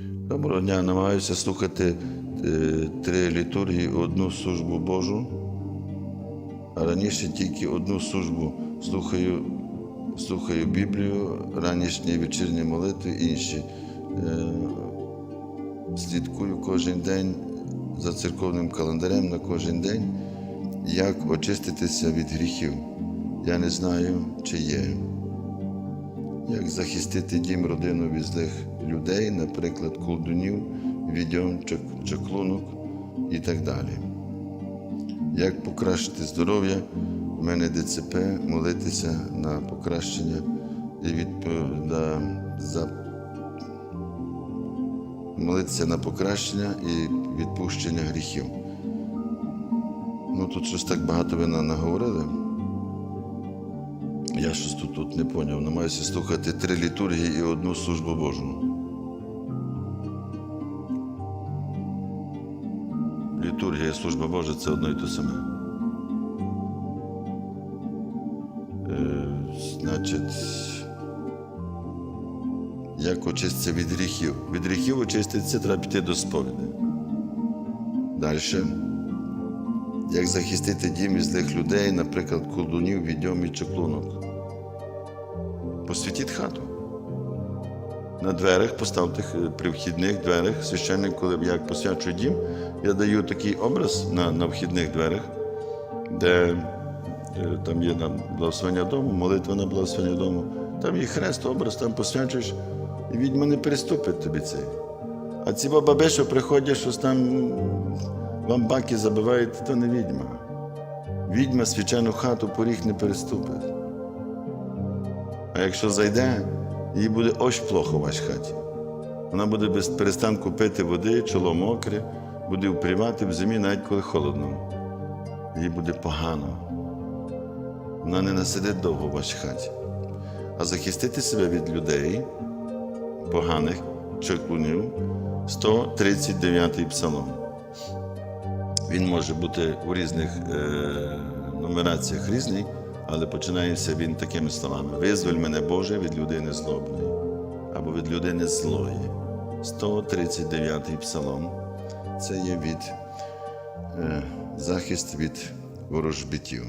Доброго дня, намагаюся слухати е, три літургії, одну службу Божу. А раніше тільки одну службу слухаю, слухаю Біблію, ранішні вечірні молитви, і інші. Е, слідкую кожен день за церковним календарем на кожен день, як очиститися від гріхів. Я не знаю, чи є. Як захистити дім, родину від злих людей, наприклад, колдунів, відьом, чаклунок і так далі. Як покращити здоров'я, в мене ДЦП, молитися на покращення і відп- на, за, молитися на покращення і відпущення гріхів. Ну тут щось так багато ви на- наговорили. Я щось тут, тут не поняв. Намагаюся слухати три літургії і одну службу Божу. Літургія і служба Божа це одно і те саме. Е, значить, як очиститися від гріхів? Від гріхів очиститися треба піти до сповіді. Далі. Як захистити дім від злих людей, наприклад, колдунів, відьом і чаклунок. Посвятіть хату. На дверях поставте при вхідних дверях. Священник, коли я посвячую дім, я даю такий образ на, на вхідних дверях, де е, там є нам благословення дому, молитва на благословення дому. Там є хрест, образ, там посвячуєш, і відьма не переступить тобі цей. А ці баби, що приходять, щось там вам баки забивають, то не відьма. Відьма свячену хату поріг не переступить. А якщо зайде, їй буде ось плохо в вашій хаті. Вона буде без перестанку пити води, чоло мокре, буде впрівати в зимі, навіть коли холодно. Їй буде погано. Вона не насидить довго в вашій хаті. А захистити себе від людей, поганих чаклунів, 139-й псалом. Він може бути у різних е, нумераціях різний, але починається він такими словами: Визволь мене, Боже, від людини злобної або від людини злої. 139-й псалом. Це є від е, захист від ворожбитів.